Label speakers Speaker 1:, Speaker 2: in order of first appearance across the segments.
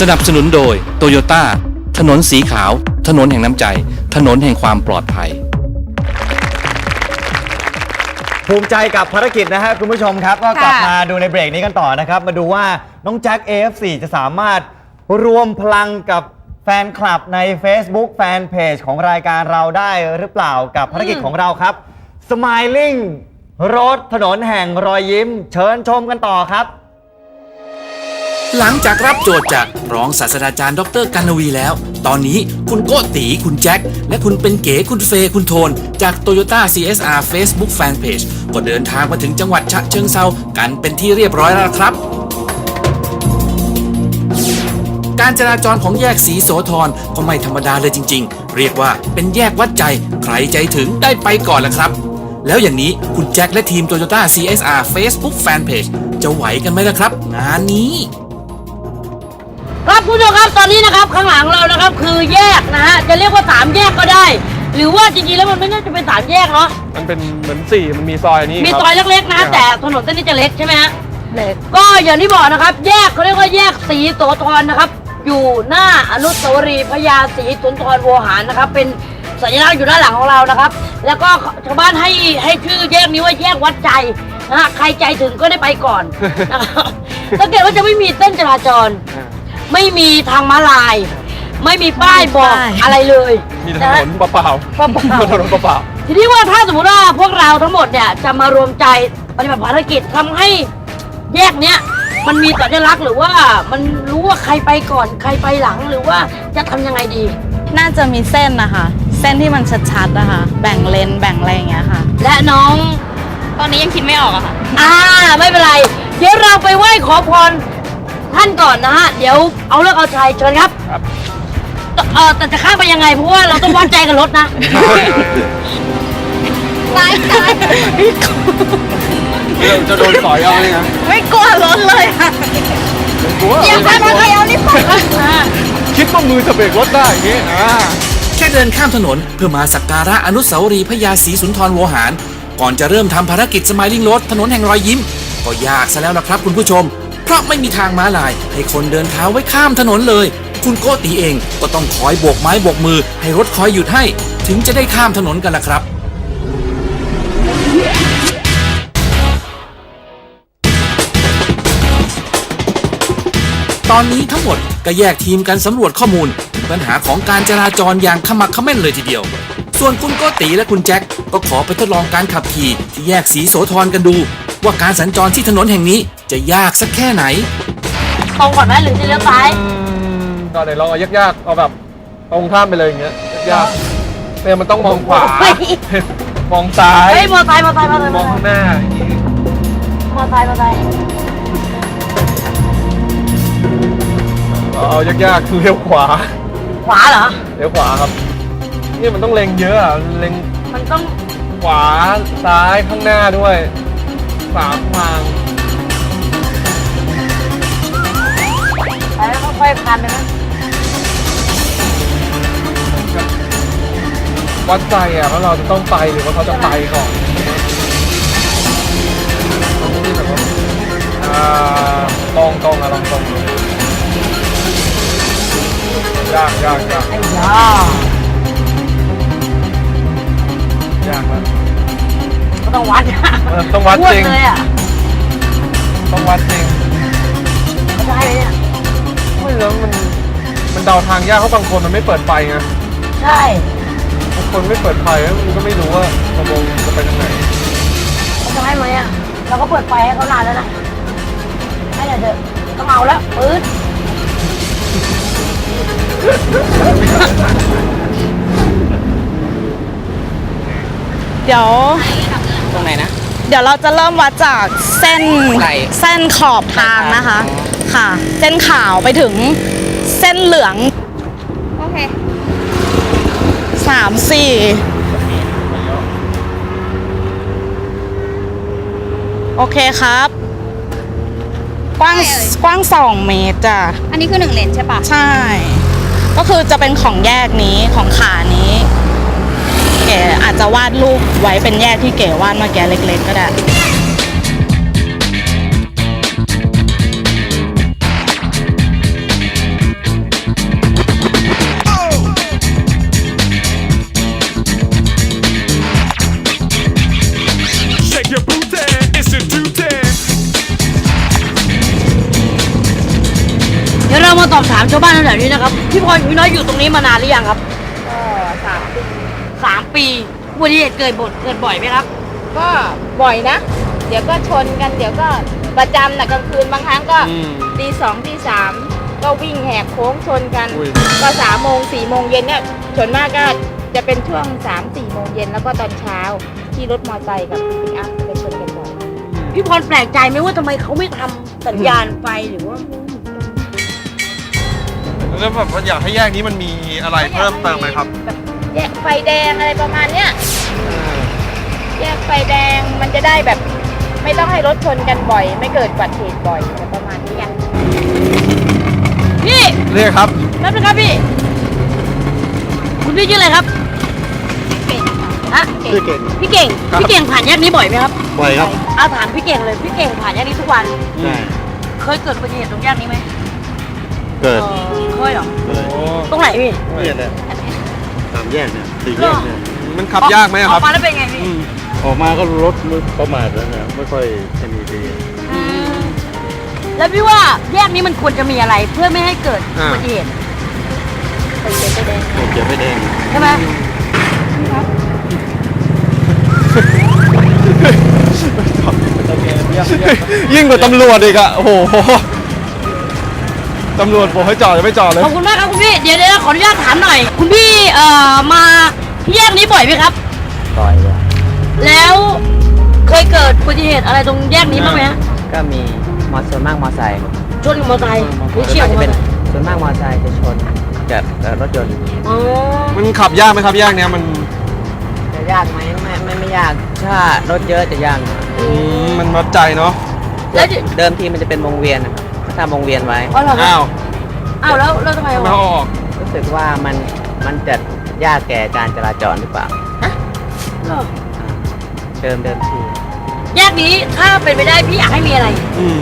Speaker 1: สนับสนุนโดยโตโยต้าถนนสีขาว ถนนแห่งน้ำใจ ถนนแห่งความปลอดภัย
Speaker 2: ภูมิใจกับภารกิจนะฮะคุณผู้ชมครับ ก็กลับ
Speaker 3: ค่ะ
Speaker 2: มาดูในเบรกนี้กันต่อนะครับ มาดูว่าน้องแจ็ค AF4 จะสามารถรวมพลังกับแฟนคลับใน Facebook แฟนเพจของรายการเราได้หรือเปล่ากับภารกิจของเราครับ Smiling Road ถนนแห่งรอยยิ้ม เชิญชมกันต่อครับ
Speaker 1: หลังจากรับโจทย์จากรองศาสตราจารย์ดรกันวีแล้ว ตอนนี้คุณโกตีคุณแจ็ค และคุณเป็นเก๋คุณเฟย์คุณโทน จาก Toyota CSR Facebook Fanpage ก็เดินทางมาถึงจังหวัดฉะเชิงเซากันเป็นที่เรียบร้อยแล้วครับ การจราจรของแยกสีโสธรก็ไม่ธรรมดาเลยจริง ๆ เรียกว่าเป็นแยกวัดใจ ใครใจถึงได้ไปก่อนละครับ แล้วอย่างนี้คุณแจ็คและทีม Toyota CSR Facebook Fanpage จะไหวกันไหมล่ะครับ งานนี้
Speaker 3: ครับคุณผู้ชมครับตอนนี้นะครับข้างหลังเรานะครับคือแยกนะฮะจะเรียกว่าสามแยกก็ได้ หรือว่าจริงๆแล้วมันไม่น่าจะเป็นสามแยกเนาะ
Speaker 4: มันเป็นเหมือนสี่มันมีซอยนี้
Speaker 3: มี
Speaker 4: ครับ
Speaker 3: ซอยเล็กๆนะฮะ
Speaker 4: ค
Speaker 3: แต่
Speaker 4: รับ
Speaker 3: ถนนเส้นนี้จะเล็กใช่ไหมฮะเล็กก็อย่างที่บอกนะครับ แยกเขาเรียกว่าแยกสีโสธรนะครับ อยู่หน้าอนุสาวรีย์พญาศรีสุนทรโวหารนะครับ เป็นสัญลักษณ์อยู่ด้านหลังของเรานะครับ แล้วก็ชาวบ้านให้ให้ชื่อแยกนี้ว่าแยกวัดใจนะฮะใครใจถึงก็ได้ไปก่อนนะครับสังเกตว่าจะไม่มีเส้นจราจร
Speaker 4: อ่า
Speaker 3: ไม่มีทางม้าลาย ไม่มีป้ายบอก
Speaker 5: ป้าย
Speaker 3: อะไรเลย
Speaker 4: มีถ
Speaker 3: นะ
Speaker 4: น
Speaker 3: ฮะ
Speaker 4: นเปล่า
Speaker 3: เปล่า
Speaker 4: ๆถนนเปล่า
Speaker 3: ๆทีนี้ว่าถ้าสมมติว่าพวกเราทั้งหมดเนี่ยจะมารวมใจปฏิบัติภารกิจทำให้แยกเนี้ยมันมีสัญลักษณ์หรือว่ามันรู้ว่าใครไปก่อนใครไปหลังหรือว่าจะทำยังไงดี
Speaker 5: น่าจะมีเส้นนะคะ เส้นที่มันชัดๆนะคะ แบ่งเลนแบ่งอะไรอย่างเงี้ยค่ะ
Speaker 3: และน้อง
Speaker 5: ตอนนี้ยังคิดไม่ออกอะค่ะ
Speaker 3: อ่าไม่เป็นไร เดี๋ยวเราไปไหว้ขอพร ท่านก่อนนะฮะ เดี๋ยวเอาเลิกเอาชัยเชิญครับ
Speaker 4: ครับ
Speaker 3: เออแต่จะข้ามไปยังไงเพราะว่าเราต้องวัดใจกับรถนะ
Speaker 5: ตายตาย
Speaker 4: ๆเราจะโดนสอยเอาเลยนะ
Speaker 5: ไม่กลัวรถเลยค่ะ
Speaker 4: กลัว
Speaker 5: อย่าพามาใครเอานี่ไป
Speaker 4: คิดว่ามือจะเบรกรถได้อย่างงี้อ่า
Speaker 1: แค่เดินข้ามถนนเพื่อมาสักการะอนุสาวรีย์พญาศรีสุนทรโวหาร ก่อนจะเริ่มทำภารกิจสม i ลิง r ร d ถนนแห่งรอยยิ้ม ก็ยากซะแล้วล่ะครับคุณผู้ชม เพราะไม่มีทางม้าลาย ให้คนเดินเท้าไว้ข้ามถนนเลย คุณโกตีเองก็ต้องคอยโบกไม้โบกมือ ให้รถคอยหยุดให้ ถึงจะได้ข้ามถนนกันล่ะครับตอนนี้ทั้งหมดก็แยกทีมกันสำรวจข้อมูล ปัญหาของการจราจรอย่างขมักขม้นเลยทีเดียว ส่วนคุณโกติและคุณแจ็คก็ขอไปทดลองการขับขี่ที่แยกสีโสธรกันดู ว่าการสัญจรที่ถนนแห่งนี้จะยากสักแค่ไหน
Speaker 3: ตรงก่อนไหมหรือจะเลี้ยวซ้าย
Speaker 4: ก็เดี๋ยวลองเอายากๆเอาแบบตรงข้ามไปเลยอย่างเงี้ยยากๆเนี่ยมันต้องมองขวา
Speaker 3: เฮ้ย
Speaker 4: มองซ้าย
Speaker 3: เฮ้ยมอไซค์มอไซค์มอไซค์
Speaker 4: มองข้างหน้าอย่างงี้
Speaker 3: มอไซค์มอไซค์
Speaker 4: เอาเอายากๆคือเลี้ยวขวา
Speaker 3: ขวาเหรอ
Speaker 4: เลี้ยวขวาครับนี่มันต้องเล็งเยอะอะเล็ง
Speaker 3: มันต้อง
Speaker 4: ขวาซ้ายข้างหน้าด้วย สามทาง
Speaker 3: ไปแล้วค่อยๆพันไปนะ
Speaker 4: วัดใจอะว่าเราจะต้องไปหรือว่าเขาจะไปก่อนมันไม่ได้แบบว่าอ่าตรงตรงอะลองตรงดูยากยากยาก
Speaker 3: ไอ้ยายา
Speaker 4: กแล้ว
Speaker 3: ก็ ต้องวัดนะ
Speaker 4: เออต้องวัด
Speaker 3: อ้ว
Speaker 4: จ
Speaker 3: น
Speaker 4: ริง
Speaker 3: เลยอะ
Speaker 4: ต้องวัดจริง
Speaker 3: ไม่ได้เลยเนี่ย
Speaker 4: ไม่แล้วมันมันเดาทางยากเพราะบางคนมันไม่เปิดไฟไง
Speaker 3: ใช่
Speaker 4: บางคนไม่เปิดไฟแล้วมันก็ไม่รู้ว่าตกลงจะไปทางไหน
Speaker 3: เขาจะให้ไหมอะเราก็เปิดไฟให้เขานานแล้วนะให้เดี๋ยวเถอะต้องเอาแล้วปื๊ด
Speaker 5: เดี๋ยว
Speaker 6: ตรง ไหนนะ
Speaker 5: เดี๋ยวเราจะเริ่มวัดจากเส้น
Speaker 6: ไหล่
Speaker 5: เส้นขอบทางนะคะ ค่ะ เส้นขาวไปถึงเส้นเหลือง
Speaker 6: โอเค
Speaker 5: สามสี่โอเคครับ กว้าง
Speaker 6: เท่าไหร่เอ่ย
Speaker 5: กว้างสองเมตรจ้ะ
Speaker 6: อันนี้คือหนึ่งเลนใช่ปะ
Speaker 5: ใช่ ก็คือจะเป็นของแยกนี้ของขานี้เก๋อาจจะวาดรูปไว้เป็นแยกที่เก๋วาดมาแกี้เล็ก ๆ ก็ได้
Speaker 6: เดี๋ยเรามาต
Speaker 3: อบถามชาวบ้านแถวนี้นะครับพี่พรอยู่น้อยอยู่ตรงนี้มานานหรือยังครับ
Speaker 6: สามปี
Speaker 3: อุบัติเหตุเกิดบ่อยเกิดบ่อยไหมครับ
Speaker 6: ก็บ่อยนะ เดี๋ยวก็ชนกัน เดี๋ยวก็ประจำนะกลางคืนบางครั้งก็
Speaker 4: อืม
Speaker 6: ตีสองตีสามก็วิ่งแหกโค้งชนกัน
Speaker 4: อุ้ย
Speaker 6: ก็สามโมงสี่โมงเย็นเนี่ยส่วนมากก็จะเป็นช่วงสามสี่โมงเย็นแล้วก็ตอนเช้าที่รถมอเตอร์ไซค์กับปิกอัพไปชนกันบ่อย
Speaker 3: พี่พรแปลกใจไหมว่าทำไมเขาไม่ทำสัญญาณไฟหรือว่า
Speaker 4: แล้วแบบว่าอยากให้แยกนี้มันมีอะไรเพิ่มเติมไหมครับ
Speaker 6: แบบ แยกไฟแดงอะไรประมาณเนี้ยแยกไฟแดงมันจะได้แบบ ไม่ต้องให้รถชนกันบ่อย ไม่เกิดอุบัติเหตุบ่อยอะไรประมาณนี้ไง
Speaker 3: พี่
Speaker 4: เรียกครับ
Speaker 3: แป๊บนะครับพี่ คุณพี่ชื่ออะไรครับ
Speaker 6: เก่ง
Speaker 3: ฮะ
Speaker 2: ชื่อเก่ง
Speaker 3: พี่เก่ง
Speaker 4: ครับ
Speaker 3: พี่เก่งผ่านแยกนี้บ่อยไหมครับ
Speaker 2: บ่อยครับ
Speaker 3: เอาถามพี่เก่งเลย พี่เก่งผ่านแยกนี้ทุกวัน
Speaker 2: ใช่
Speaker 3: เคยเกิดอุบัติเหตุตรงแยกนี้ไหม
Speaker 2: เกิด
Speaker 3: เคยเหรอ
Speaker 2: เลย
Speaker 4: โอ้
Speaker 3: ตรงไหนพี่
Speaker 2: เนี่ยเนี่ยสาม แยกเนี่ยสี่แยกเนี่ย
Speaker 4: มันขับยากไหมอะครับ
Speaker 3: ออกมาแล้วเป็นไงพี่
Speaker 4: อืม
Speaker 2: ออกมาก็รถประมาทแล้วเนี่ยไม่ค่อยจะมีดี
Speaker 3: แล้วพี่ว่าแยกนี้มันควรจะมีอะไรเพื่อไม่ให้เกิดอุบัติเหตุ
Speaker 6: ไฟเขียวไฟแดง
Speaker 2: โอเคไม่แดง
Speaker 3: ใช่ไหม
Speaker 4: ยิ่งกว่าตำรวจอีกอะโอ้โห ตำรวจบอกให้จอดจะไม่จอดเลย
Speaker 3: ขอบคุณมากครับคุณพี่ เดี๋ยวเดี๋ยวขออนุญาตถามหน่อย คุณพี่เอ่อมาที่แยกนี้บ่อยไหมครับ
Speaker 7: บ่อยเลย
Speaker 3: แล้วเคยเกิดอุบัติเหตุอะไรตรงแยกนี้บ้างไหมฮะ
Speaker 7: ก็มีมอส่วนมากมอไซค์
Speaker 3: ชนกับมอเตอร์ไซค์หรือ
Speaker 7: ส่
Speaker 3: เฉียว
Speaker 7: วน
Speaker 3: กับ
Speaker 7: มาก
Speaker 3: มอ
Speaker 7: จะ
Speaker 3: เต
Speaker 7: เป็
Speaker 3: อนร์ไซค์
Speaker 7: ส่วนมากมอไซค์จะชนกับเอ่อรถยนต์
Speaker 3: อ๋อ
Speaker 4: มันขับยากไหมครับแยกเนี้ยมัน
Speaker 7: จะยากไหมไม่ไม่ไม่ยากถ้ารถเยอะจะยากหน่อย
Speaker 4: อืมมันวัดใจเนาะ
Speaker 3: แล้วจะ
Speaker 7: เดิมทีมันจะเป็นวงเวียนนะครับถ้า ทำวงเวียนไว้
Speaker 3: อ๋อเหรอครั
Speaker 4: อ้า
Speaker 3: บ
Speaker 4: ว
Speaker 3: อ้าวแล้วแล้วทำไม
Speaker 4: ทำไม
Speaker 3: วะ
Speaker 4: เขาออก
Speaker 7: รู้สึกว่ามันมันจะยากแก่การจราจรหรือเปล่า
Speaker 3: เหรอ
Speaker 7: เดิมเดิมที
Speaker 3: แยกนี้ถ้าเป็นไปได้พี่อยากให้มีอะไร
Speaker 4: อืม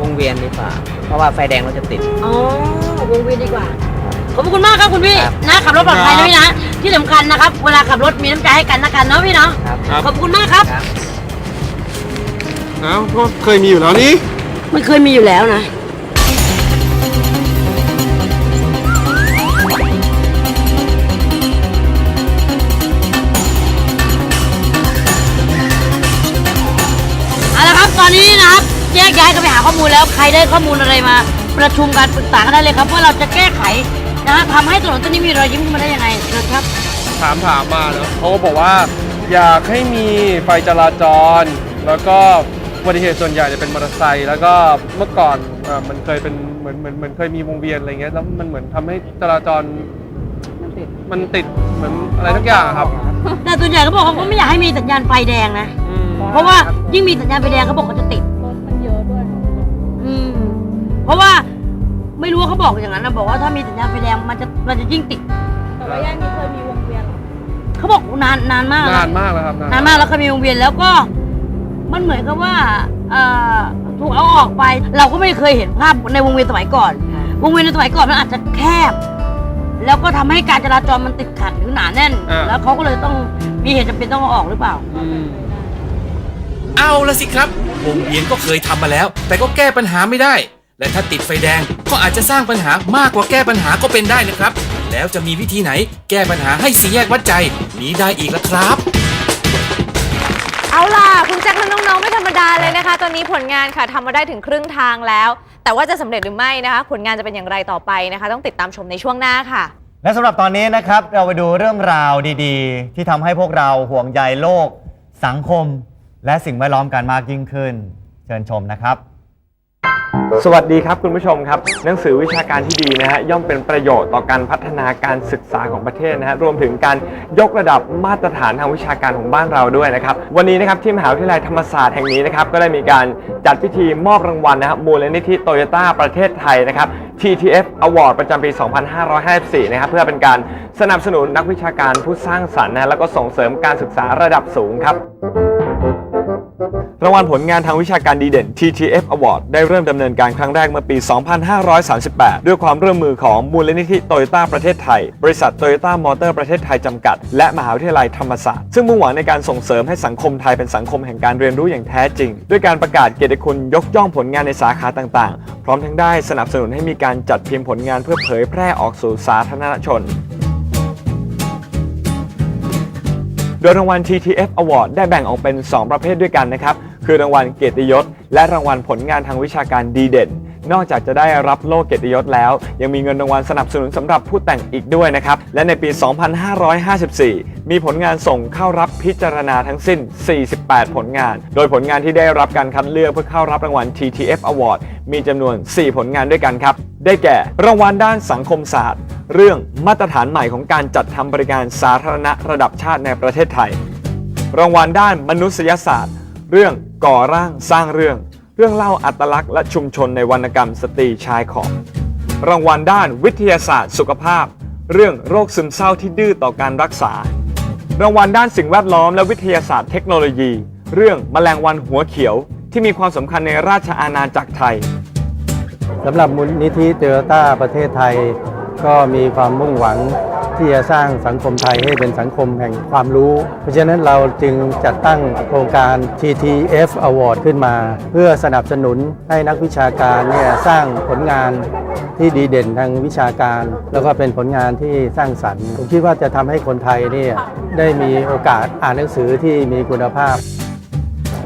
Speaker 7: วงเวียนดีกว่า เพราะว่าไฟแดงรถจะติด
Speaker 3: อ๋อวงเวียนดีกว่า ขอบคุณมากครับคุณพี่
Speaker 7: ครับ
Speaker 3: นะขับรถปลอดภัยนะพี่นะ ที่สำคัญนะครับ เวลาขับรถมีน้ำใจให้กันนะกันเนาะพี่เนาะ
Speaker 7: ครับ
Speaker 4: ครับ
Speaker 3: ขอบคุณมากครับ
Speaker 7: ครับ
Speaker 4: เอ้าก็เคยมีอยู่แล้วนี่
Speaker 3: มันเคยมีอยู่แล้วนะ อมูลแล้วใครได้ข้อมูลอะไรมา ประชุมกันปรึกษากันได้เลยครับ ว่าเราจะแก้ไขนะฮะทำให้ถนนเส้นนี้มีรอยยิ้มขึ้นมาได้ยังไงนะครับ
Speaker 4: ถามถามมาเนาะเขาก็บอกว่าอยากให้มีไฟจราจร แล้วก็อุบัติเหตุส่วนใหญ่จะเป็นมอเตอร์ไซค์แล้วก็เมื่อก่อนเอ่อมันเคยเป็นเหมือนเหมือนเหมือนเคยมีวงเวียนอะไรเงี้ยแล้วมันเหมือนทำให้จราจรมันติดเหมือนอะไรทุกอย่างอะครับ
Speaker 3: แต่ส่วนใหญ่เขาบอกว่าเขาไม่อยากให้มีสัญญาณไฟแดงนะ
Speaker 4: อืม
Speaker 3: เพราะว่ายิ่งมีสัญญาณไฟแดงเขาบอกเขาจะติด ราะว่าไม่รู้ว่าเขาบอกอย่างนั้นนะบอกว่าถ้ามีสัญญาณไฟแดงมันจะมันจะยิ่งติด
Speaker 6: แต่ว่าย่านนี้เคยมีวงเวียนเหรอ
Speaker 3: เขาบอกนานนานมาก
Speaker 4: นานมากแล้วครับ
Speaker 3: นานมากแล้วเคยมีวงเวียนแล้วก็ มันเหมือนกับว่าเอ่อถูกเอาออกไป เราก็ไม่เคยเห็นภาพในวงเวียนสมัยก่อน วงเวียนในสมัยก่อนมันอาจจะแคบ แล้วก็ทำให้การจราจรมันติดขัดหรือหนาแน่น
Speaker 4: อ่า
Speaker 3: แล้วเขาก็เลยต้องมีเหตุจำเป็นต้องเอาออกหรือเปล่า
Speaker 4: อืม
Speaker 1: เอาละสิครับ วงเวียนก็เคยทำมาแล้ว แต่ก็แก้ปัญหาไม่ได้ และถ้าติดไฟแดงก็อาจจะสร้างปัญหามากกว่าแก้ปัญหาก็เป็นได้นะครับ แล้วจะมีวิธีไหนแก้ปัญหาให้สีแยกวัดใจนี้ได้อีกละครับ
Speaker 8: เอาล่ะ คุณแจ็คและน้องๆ ไม่ธรรมดาเลยนะคะ ตอนนี้ผลงานค่ะทำมาได้ถึงครึ่งทางแล้ว แต่ว่าจะสำเร็จหรือไม่นะคะ ผลงานจะเป็นอย่างไรต่อไปนะคะ ต้องติดตามชมในช่วงหน้าค่ะ
Speaker 2: และสำหรับตอนนี้นะครับ เราไปดูเรื่องราวดีๆ ที่ทำให้พวกเราห่วงใยโลก สังคม และสิ่งแวดล้อมกันมากยิ่งขึ้น เชิญชมนะครับ
Speaker 9: สวัสดีครับคุณผู้ชมครับ หนังสือวิชาการที่ดีนะฮะย่อมเป็นประโยชน์ต่อการพัฒนาการศึกษาของประเทศนะฮะรวมถึงการยกระดับมาตรฐานทางวิชาการของบ้านเราด้วยนะครับวันนี้นะครับที่มหาวิทยาลัยธรรมศาสตร์แห่งนี้นะครับก็ได้มีการจัดพิธีมอบรางวัลนะครับมูลนิธิโตโยต้าประเทศไทยนะครับ TTF Award ประจำปี 2554 นะครับเพื่อเป็นการสนับสนุนนักวิชาการผู้สร้างสรรค์นะแล้วก็ส่งเสริมการศึกษาระดับสูงครับ รางวัลผลงานทางวิชาการดีเด่น TTF Award ได้เริ่มดำเนินการครั้งแรกเมื่อปี 2538 ด้วยความร่วมมือของมูลนิธิโตโยต้าประเทศไทย บริษัทโตโยต้ามอเตอร์ประเทศไทยจำกัด และมหาวิทยาลัยธรรมศาสตร์ ซึ่งมุ่งหวังในการส่งเสริมให้สังคมไทยเป็นสังคมแห่งการเรียนรู้อย่างแท้จริง ด้วยการประกาศเกียรติคุณยกย่องผลงานในสาขาต่างๆ พร้อมทั้งได้สนับสนุนให้มีการจัดพิมพ์ผลงานเพื่อเผยแพร่ออกสู่สาธารณชนโดยรางวัล TTF Award ได้แบ่งออกเป็น 2 ประเภทด้วยกันนะครับ คือรางวัลเกียรติยศ และรางวัลผลงานทางวิชาการดีเด่น นอกจากจะได้รับโล่เกียรติยศแล้ว ยังมีเงินรางวัลสนับสนุนสำหรับผู้แต่งอีกด้วยนะครับ และในปี 2554 มีผลงานส่งเข้ารับพิจารณาทั้งสิ้น 48 ผลงาน โดยผลงานที่ได้รับการคัดเลือกเพื่อเข้ารับรางวัล TTF Award มีจำนวน 4 ผลงานด้วยกันครับ ได้แก่ รางวัลด้านสังคมศาสตร์ เรื่องมาตรฐานใหม่ของการจัดทำบริการสาธารณะระดับชาติในประเทศไทย รางวัลด้านมนุษยศาสตร์ เรื่อง ก่อร่างสร้างเรื่อง เรื่องเล่าอัตลักษณ์และชุมชนในวรรณกรรมสตรีชายขอบรางวัลด้านวิทยาศาสตร์ สุขภาพ เรื่องโรคซึมเศร้าที่ดื้อต่อการรักษา รางวัลด้านสิ่งแวดล้อมและวิทยาศาสตร์เทคโนโลยี เรื่องแมลงวันหัวเขียว ที่มีความสำคัญในราชอาณาจักรไทย
Speaker 10: สำหรับมูลนิธิโตโยต้าประเทศไทย ก็มีความมุ่งหวัง ที่จะสร้างสังคมไทยให้เป็นสังคมแห่งความรู้ เพราะฉะนั้นเราจึงจัดตั้งโครงการ TTF Award ขึ้นมา เพื่อสนับสนุนให้นักวิชาการเนี่ยสร้างผลงานที่ดีเด่นทางวิชาการ แล้วก็เป็นผลงานที่สร้างสรรค์ผมคิดว่าจะทำให้คนไทยเนี่ยได้มีโอกาสอ่านหนังสือที่มีคุณภาพ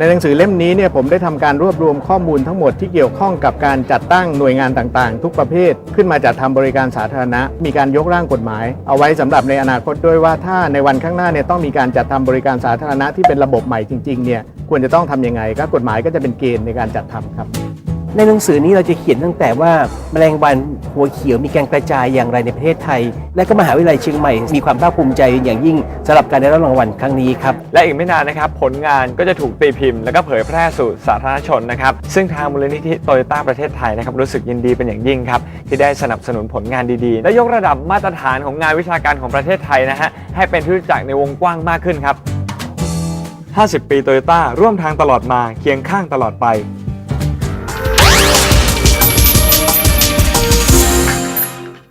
Speaker 11: ในหนังสือเล่มนี้เนี่ยผมได้ทำการรวบรวมข้อมูลทั้งหมดที่เกี่ยวข้องกับการจัดตั้งหน่วยงานต่างๆ ทุกประเภท ขึ้นมาจัดทำบริการสาธารณะ มีการยกร่างกฎหมาย เอาไว้สำหรับในอนาคตด้วยว่าถ้าในวันข้างหน้าเนี่ยต้องมีการจัดทำบริการสาธารณะที่เป็นระบบใหม่จริงๆเนี่ยควรจะต้องทำยังไงก็กฎหมายก็จะเป็นเกณฑ์ในการจัดทำครับ
Speaker 12: ในหนังสือนี้เราจะเขียนตั้งแต่ว่าแมลงวันหัวเขียวมีการกระจายอย่างไรในประเทศไทย และก็มหาวิทยาลัยเชียงใหม่มีความภาคภูมิใจอย่างยิ่งสำหรับการได้รับรางวัลครั้งนี้ครับ
Speaker 9: และอีกไม่นานนะครับผลงานก็จะถูกตีพิมพ์ แล้วก็เผยแพร่สู่สาธารณชนนะครับซึ่งทางมูลนิธิโตโยต้าประเทศไทยนะครับรู้สึกยินดีเป็นอย่างยิ่งครับที่ได้สนับสนุนผลงานดีๆ และยกระดับมาตรฐานของงานวิชาการของประเทศไทยนะฮะให้เป็นที่รู้จักในวงกว้างมากขึ้นครับ50 ปีโตโยต้าร่วมทางตลอดมาเคียงข้างตลอดไป